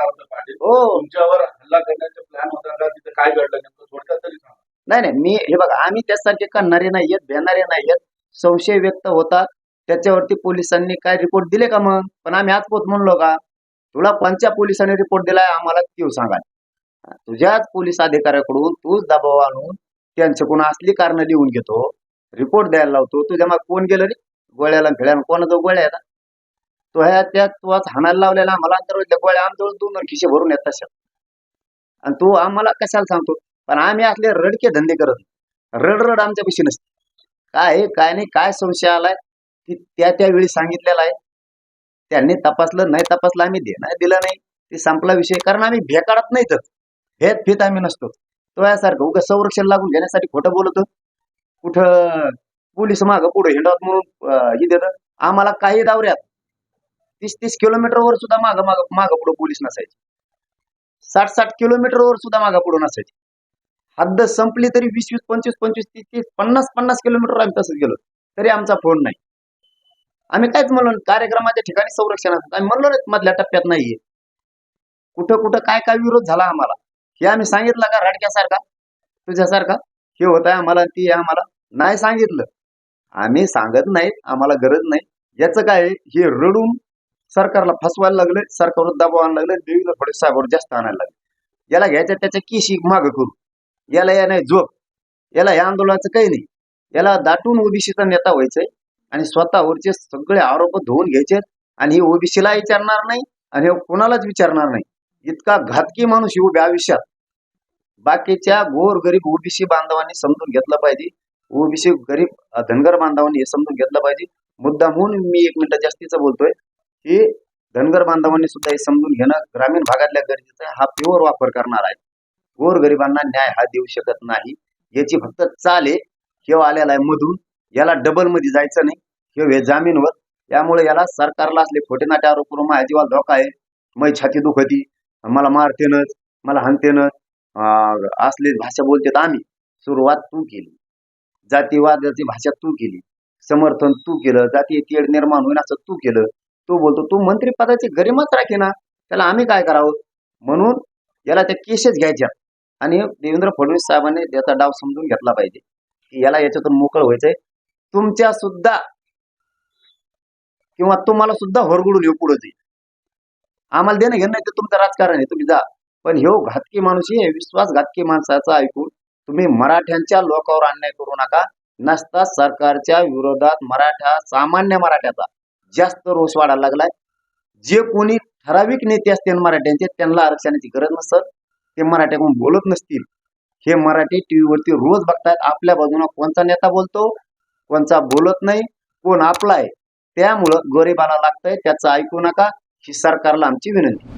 आनंद पाटील हो तुमच्यावर हल्ला करण्याचा प्लॅन होता का? तिथं काय घडलं नेमकं? थोडक्यात तरी सांगा. नाही नाही मी हे बघा आम्ही त्यासारखे करणारे नाहीयेत भेणारे नाहीयेत. संशय व्यक्त होता. त्याच्यावरती पोलिसांनी काय रिपोर्ट दिले का मग? पण आम्ही आज पोत म्हणलो का? तुला कोणत्या पोलिसांनी रिपोर्ट दिलाय? आम्हाला तीव सांगा. तुझ्याच पोलीस अधिकाऱ्याकडून तूच दबाव आणून त्यांच्याकडून असली कारण लिहून घेतो रिपोर्ट द्यायला लावतो. तुझ्या मग कोण गेलं रे? गोळ्याला फिळ्याला. कोणाचा गोळ्या आहेत तो ह्या त्या तू आज हाणायला लावलेला आम्हाला अंतर गोळ्या आमजवळ दोन खिशे भरून येत तशा. आणि तू आम्हाला कशाला सांगतो? पण आम्ही असले रडके धंदे करत रड रड आमच्या पैसे नसते. काय काय नाही काय संशय आलाय? की त्या त्यावेळी सांगितलेला आहे. त्यांनी तपासलं नाही तपासलं आम्ही देणार दिलं नाही. ते संपला विषय कारण आम्ही भेकाडत नाहीतच हेत फित आम्ही नसतो. तो यासारखं उगा संरक्षण लागून घेण्यासाठी खोटं बोलतो. कुठं पोलीस मागं पुढे हिंडवत म्हणून हे देत आम्हाला काही दावऱ्यात तीस तीस किलोमीटरवर सुद्धा माग माग माग पुढे पोलीस नसायचे. साठ साठ किलोमीटरवर सुद्धा मागं पुढे नसायचे. हद्द संपली तरी वीस वीस पंचवीस पंचवीस तीस तीस पन्नास पन्नास किलोमीटर आम्ही तसंच गेलो. तरी आमचा फोन नाही. आम्ही कायच म्हणलो कार्यक्रमाच्या ठिकाणी संरक्षण असतात आम्ही म्हणलो नाही मधल्या टप्प्यात नाहीये. कुठं कुठं काय काय विरोध झाला आम्हाला? हे आम्ही सांगितलं का? राडक्यासारखा? तुझ्यासारखा? हे होत आहे आम्हाला ती आम्हाला? नाही सांगितलं. आम्ही सांगत नाहीत आम्हाला गरज नाही. याचं काय आहे, हे रडून सरकारला फसवायला लागले सरकारवर दबाव आणायला लागले देवीला फडणवीस साहेबांवर जास्त आणायला लागले. याला घ्यायच्या त्याच्या केशी मागं करू. याला या नाही झोप. याला या आंदोलनाचं काही नाही. याला दाटून ओबीसीचा नेता व्हायचंय आणि स्वतःवरचे सगळे आरोप धुवून घ्यायचे आणि हे ओबीसीला विचारणार नाही आणि हे कोणालाच विचारणार नाही. इतका घातकी माणूस येऊ उभ्या आयुष्यात. बाकीच्या गोर गरीब ओबीसी बांधवांनी समजून घेतलं पाहिजे. ओबीसी गरीब धनगर बांधवांनी हे समजून घेतलं पाहिजे. मुद्दा म्हणून मी एक मिनिट जास्तीचं बोलतोय. की धनगर बांधवांनी सुद्धा हे समजून घेणं ग्रामीण भागातल्या गरजेचं आहे हा प्युअर वापर करणार आहे गोर गरिबांना न्याय हा देऊ शकत नाही. याची फक्त चाल आहे किंवा आलेला आहे मधून याला डबलमध्ये जायचं नाही हे जामीनवर. त्यामुळे याला सरकारला असले खोटे नाटे आरोप करून माझ्या जीवाला धोका आहे. मै छाती दुखती मला मारतेनच मला हाणतेनच असले भाषा बोलते आम्ही. सुरुवात तू केली. जातीवादाची भाषा तू केली. समर्थन तू केलं. जातीय तेढ निर्माण होईल असं तू केलं. तो बोलतो तू मंत्रिपदाची गरिमाच राखे ना त्याला आम्ही काय करावं? म्हणून याला त्या केसेस घ्यायच्या. आणि देवेंद्र फडणवीस साहेबांनी त्याचा डाव समजून घेतला पाहिजे. की याला याच्यातून मोकळ व्हायचंय. तुमच्या सुद्धा किंवा तुम्हाला सुद्धा होरगुडून येऊ पुढे जाईल. आम्हाला देणं घेणं नाही तर तुमचं राजकारण आहे तुम्ही जा. पण ह्यो घातकी माणूस आहे विश्वासघातकी माणसाचा ऐकून तुम्ही मराठ्यांच्या लोकांवर अन्याय करू नका. नसता सरकारच्या विरोधात मराठा सामान्य मराठ्याचा. जास्त रोष वाढायला लागलाय. जे कोणी ठराविक नेते असतील मराठ्यांचे त्यांना आरक्षणाची गरज नसत. ते मराठ्याकडून बोलत नसतील. हे मराठी टीव्हीवरती रोज बघतात. आपल्या बाजूने कोणता नेता बोलतो कोणचा बोलत नाही कोण आपला आहे त्यामुळं गरिबाला लागतंय. त्याचं ऐकू नका. ही सरकारला आमची विनंती.